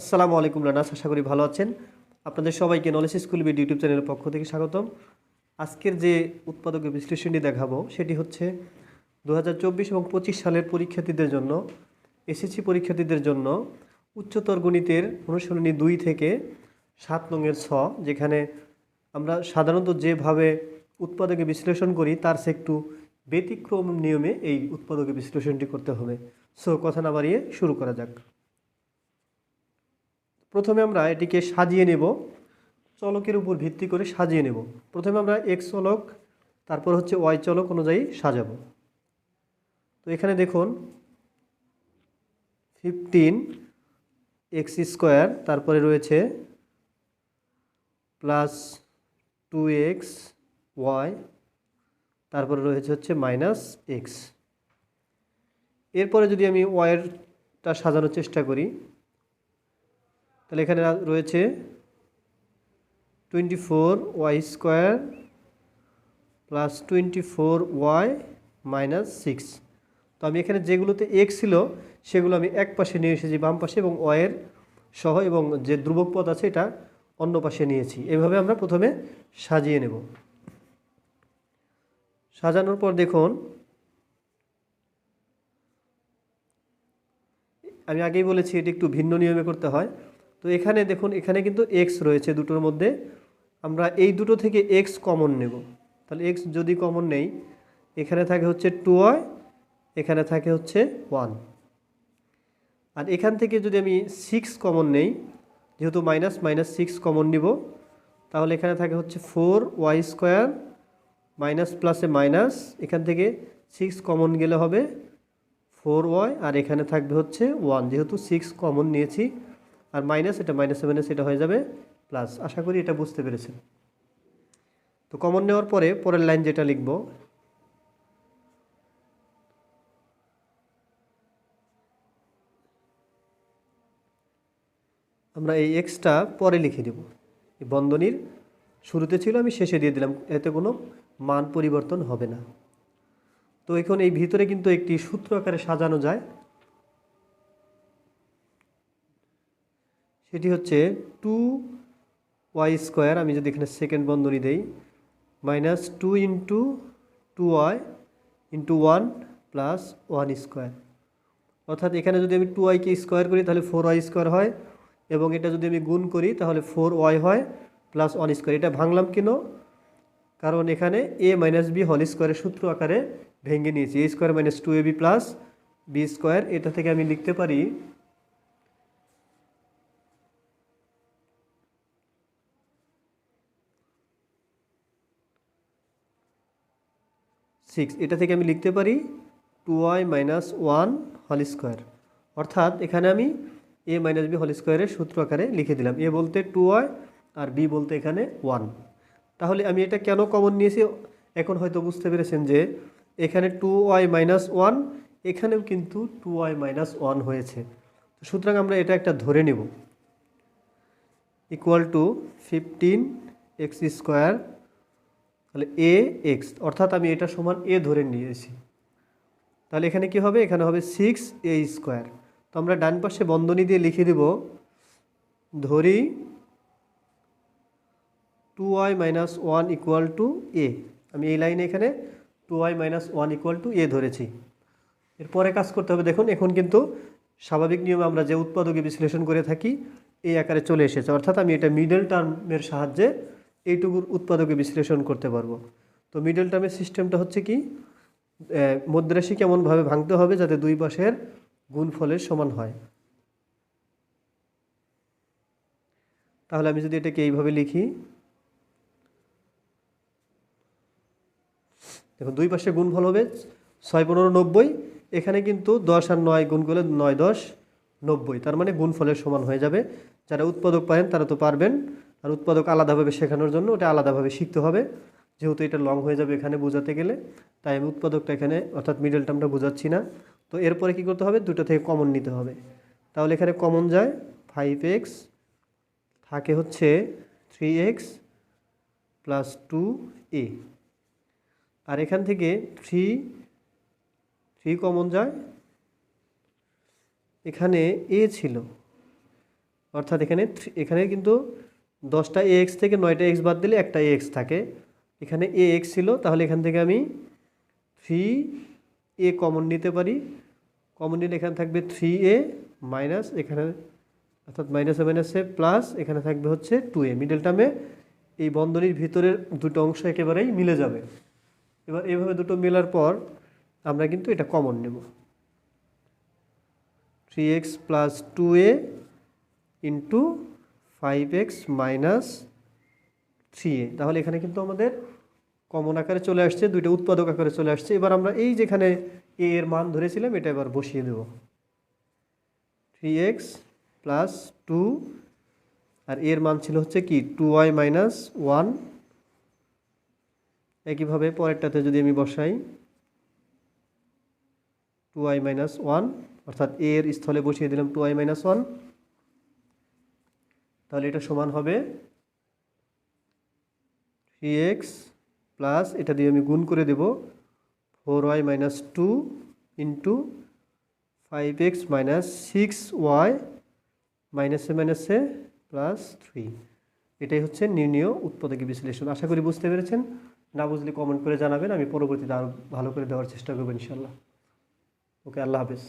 আসসালামু আলাইকুম রানাস আশা করি ভালো আছেন। আপনাদের সবাইকে নলেজ স্কুল বিড ইউটিউব চ্যানেলের পক্ষ থেকে স্বাগতম। আজকের যে উৎপাদকের বিশ্লেষণটি দেখাবো, সেটি হচ্ছে দু হাজার চব্বিশ এবং পঁচিশ সালের পরীক্ষার্থীদের জন্য এসএসসি পরীক্ষার্থীদের জন্য উচ্চতর গণিতের অনুশীলনী দুই থেকে সাত নংয়ের ছ, যেখানে আমরা সাধারণত যেভাবে উৎপাদকে বিশ্লেষণ করি, তার সে একটু ব্যতিক্রম নিয়মে এই উৎপাদকে বিশ্লেষণটি করতে হবে। সো কথা না বাড়িয়ে শুরু করা যাক। প্রথমে আমরা এটিকে সাজিয়ে নেব। চলকের উপর ভিত্তি করে সাজিয়ে নেব। প্রথমে আমরা এক্স চলক, তারপর হচ্ছে ওয়াই চলক অনুযায়ী সাজাবো। তো এখানে দেখুন ফিফটিন এক্স স্কোয়ার তারপরে রয়েছে প্লাস টু এক্স ওয়াই তারপরে রয়েছে হচ্ছে মাইনাস এক্স এরপরে যদি আমি ওয়াইয়েরটা সাজানোর চেষ্টা করি তাহলে এখানে রয়েছে twenty four Y square plus twenty four Y minus six তো আমি এখানে যেগুলোতে এক্স ছিল, সেগুলো আমি এক পাশে নিয়ে এসেছি, বাম পাশে, এবং ওয়ের সহ এবং যে ধ্রুবক পদ আছে এটা অন্য পাশে নিয়েছি। এভাবে আমরা প্রথমে সাজিয়ে নেব। সাজানোর পর দেখুন, আমি আগেই বলেছি এটি একটু ভিন্ন নিয়মে করতে হয়। তো এখানে দেখুন, এখানে কিন্তু এক্স রয়েছে দুটোর মধ্যে। আমরা এই দুটো থেকে এক্স কমন নেব। তাহলে এক্স যদি কমন নেই, এখানে থাকে হচ্ছে টু এখানে থাকে হচ্ছে ওয়ান আর এখান থেকে যদি আমি সিক্স কমন নেই, যেহেতু মাইনাস মাইনাস সিক্স কমন নিব, তাহলে এখানে থাকে হচ্ছে ফোর ওয়াই স্কোয়ার মাইনাস প্লাসে মাইনাস এখান থেকে সিক্স কমন গেলে হবে ফোর ওয়াই আর এখানে থাকবে হচ্ছে ওয়ান যেহেতু সিক্স কমন নিয়েছি আর মাইনাস এটা মাইনাসে মাইনাস এটা হয়ে যাবে প্লাস আশা করি এটা বুঝতে পেরেছেন। তো কমন নেওয়ার পরে পরের লাইন যেটা লিখব। আমরা এই এক্সটা পরে লিখে দেব। এই বন্ধনীর শুরুতে ছিল, আমি শেষে দিয়ে দিলাম। এতে কোনো মান পরিবর্তন হবে না। তো এখন এই ভিতরে কিন্তু একটি সূত্র আকারে সাজানো যায়। সেটি হচ্ছে টু ওয়াই স্কোয়ার আমি যদি এখানে সেকেন্ড বন্ধনী দেই minus two into two Y into one plus one square অর্থাৎ এখানে যদি আমি টু ওয়াইকে স্কোয়ার করি, তাহলে ফোর ওয়াই স্কোয়ার হয় এবং এটা যদি আমি গুণ করি, তাহলে ফোর ওয়াই হয় প্লাস ওয়ান স্কোয়ার এটা ভাঙলাম কেন? কারণ এখানে এ মাইনাস বি হল স্কোয়ারের সূত্র আকারে ভেঙে নিয়েছি। A square minus two A B plus B square এটা থেকে আমি লিখতে পারি সিক্স এটা থেকে আমি লিখতে পারি টু ওয়াই মাইনাস ওয়ান হল স্কোয়ার অর্থাৎ এখানে আমি এ মাইনাস বি হল স্কোয়ারের সূত্র আকারে লিখে দিলাম। এ বলতে টু ওয়াই আর বি বলতে এখানে ওয়ান তাহলে আমি এটা কেন কমন নিয়েছি? এখন হয়তো বুঝতে পেরেছেন যে এখানে টু ওয়াই মাইনাস ওয়ান এখানেও কিন্তু টু ওয়াই মাইনাস ওয়ান হয়েছে। তো সুতরাং আমরা এটা একটা ধরে নেব। Equal to fifteen x square তাহলে এ এক্স, অর্থাৎ আমি এটা সমান এ ধরে নিয়েছি। তাহলে এখানে কি হবে? এখানে হবে সিক্স এ স্কোয়ার। তো আমরা ডান পাশে বন্ধনী দিয়ে লিখে দেব, ধরি two y minus one equal to a. আমি এই লাইনে এখানে two y minus one equal to a ধরেছি। এরপরে কাজ করতে হবে, দেখুন এখন কিন্তু স্বাভাবিক নিয়মে আমরা যে উৎপাদকে বিশ্লেষণ করে থাকি এই আকারে চলে এসেছে। অর্থাৎ আমি এটা মিডল টার্মের সাহায্যে এইটুকুর উৎপাদকে বিশ্লেষণ করতে পারব। তো মিডল টার্মের সিস্টেমটা হচ্ছে কি মধ্যরাশি কেমনভাবে ভাঙতে হবে যাতে দুই পাশের গুণফলের সমান হয়। তাহলে আমি যদি এটাকে এইভাবে লিখি, দেখুন দুই পাশে গুণফল হবে ছয় পনেরো নব্বই, এখানে কিন্তু দশ আর নয় গুণ করলে নয় দশ নব্বই, তার মানে গুণফলের সমান হয়ে যাবে। যারা উৎপাদক পারেন তারা তো পারবেন। আর উৎপাদক আলাদাভাবে শেখানোর জন্য ওটা আলাদাভাবে শিখতে হবে। যেহেতু এটা লং হয়ে যাবে এখানে বোঝাতে গেলে, তাই আমি উৎপাদকটা এখানে অর্থাৎ মিডল টার্মটা বোঝাচ্ছি না। তো এরপরে কি করতে হবে? দুটো থেকে কমন নিতে হবে। তাহলে এখানে কমন যায় ফাইভ এক্স থাকে হচ্ছে three x plus two a আর এখান থেকে থ্রি থ্রি কমন যায়। এখানে এ ছিল। অর্থাৎ এখানে এখানে কিন্তু দশটা এ এক্স থেকে নয়টা এক্স বাদ দিলে একটা এ এক্স থাকে। এখানে এ এক্স ছিল, তাহলে এখান থেকে আমি থ্রি এ কমন নিতে পারি। কমন নিলে এখানে থাকবে থ্রি এ মাইনাস এখানে, অর্থাৎ মাইনাসে মাইনাসে প্লাস এখানে থাকবে হচ্ছে টু এ মিডল টার্মে এই বন্ধনীর ভিতরের দুটো অংশ একেবারেই মিলে যাবে। এবার এভাবে দুটো মেলার পর আমরা কিন্তু এটা কমন নেব। Three x plus two a into five x minus three a তাহলে এখানে কিন্তু আমাদের কমন আকারে চলে আসছে, দুইটা উৎপাদক আকারে চলে আসছে। এবার আমরা এই যেখানে এ এর মান ধরেছিলাম, এটা এবার বসিয়ে দেব। থ্রি এক্স প্লাস টু আর এর মান ছিল হচ্ছে কি? টু ওয়াই মাইনাস ওয়ান একইভাবে পরেরটাতে যদি আমি বসাই টু ওয়াই মাইনাস ওয়ান অর্থাৎ এর স্থলে বসিয়ে দিলাম টু ওয়াই মাইনাস ওয়ান তাহলে এটা সমান হবে থ্রি এক্স প্লাস এটা দিয়ে আমি গুণ করে দেব four y minus two into five x minus six y মাইনাসে মাইনাসে প্লাস থ্রি এটাই হচ্ছে নির্ণীয় উৎপাদকী বিশ্লেষণ। আশা করি বুঝতে পেরেছেন। না বুঝলে কমেন্ট করে জানাবেন। আমি পরবর্তীতে আরও ভালো করে দেওয়ার চেষ্টা করব ইনশাল্লাহ ওকে, আল্লাহ হাফেজ।